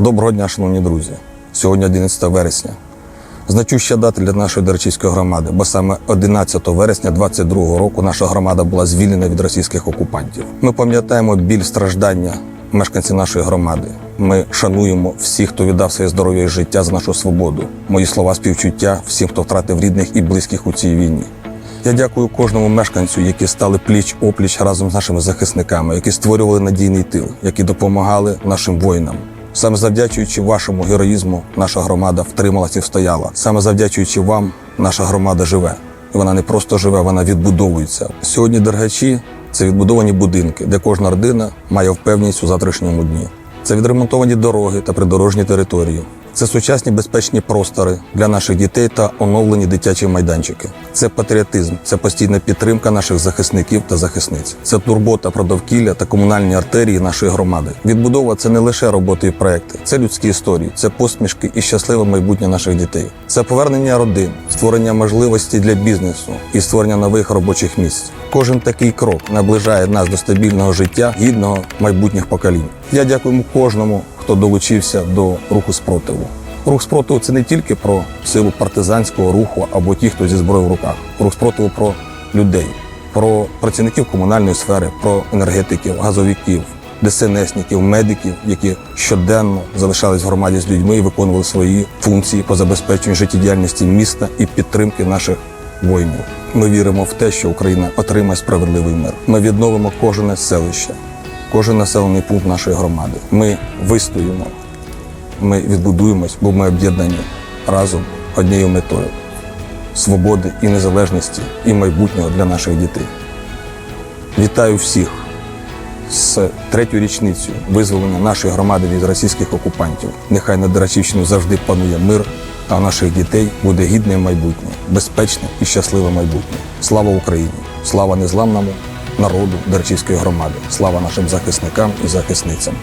Доброго дня, шановні друзі. Сьогодні 11 вересня. Значуща дата для нашої Дерчівської громади, бо саме 11 вересня 22 року наша громада була звільнена від російських окупантів. Ми пам'ятаємо біль страждання мешканців нашої громади. Ми шануємо всіх, хто віддав своє здоров'я і життя за нашу свободу. Мої слова співчуття всім, хто втратив рідних і близьких у цій війні. Я дякую кожному мешканцю, які стали пліч опліч разом з нашими захисниками, які створювали надійний тил, які допомагали нашим воїнам. Саме завдячуючи вашому героїзму, наша громада втрималася і встояла. Саме завдячуючи вам, наша громада живе. І вона не просто живе, вона відбудовується. Сьогодні дергачі це відбудовані будинки, де кожна родина має впевненість у завтрашньому дні. Це відремонтовані дороги та придорожні території. Це сучасні безпечні простори для наших дітей та оновлені дитячі майданчики. Це патріотизм, це постійна підтримка наших захисників та захисниць. Це турбота про довкілля та комунальні артерії нашої громади. Відбудова це не лише роботи і проекти, це людські історії, це посмішки і щасливе майбутнє наших дітей. Це повернення родин, створення можливостей для бізнесу і створення нових робочих місць. Кожен такий крок наближає нас до стабільного життя, гідного майбутніх поколінь. Я дякую кожному, хто долучився до руху спротиву. Рух спротиву це не тільки про силу партизанського руху або ті, хто зі зброєю в руках. Рух спротиву про людей, про працівників комунальної сфери, про енергетиків, газовиків, ДСНСників, медиків, які щоденно залишались в громаді з людьми і виконували свої функції по забезпеченню життєдіяльності міста і підтримки наших воїнів. Ми віримо в те, що Україна отримає справедливий мир. Ми відновимо кожне селище, кожен населений пункт нашої громади. Ми вистоїмо, ми відбудуємось, бо ми об'єднані разом однією метою свободи і незалежності і майбутнього для наших дітей. Вітаю всіх з третьою річницею визволення нашої громади від російських окупантів. Нехай над Дерачівщиною завжди панує мир, а у наших дітей буде гідне майбутнє, безпечне і щасливе майбутнє. Слава Україні! Слава незламному народу Дерчівської громади! Слава нашим захисникам і захисницям!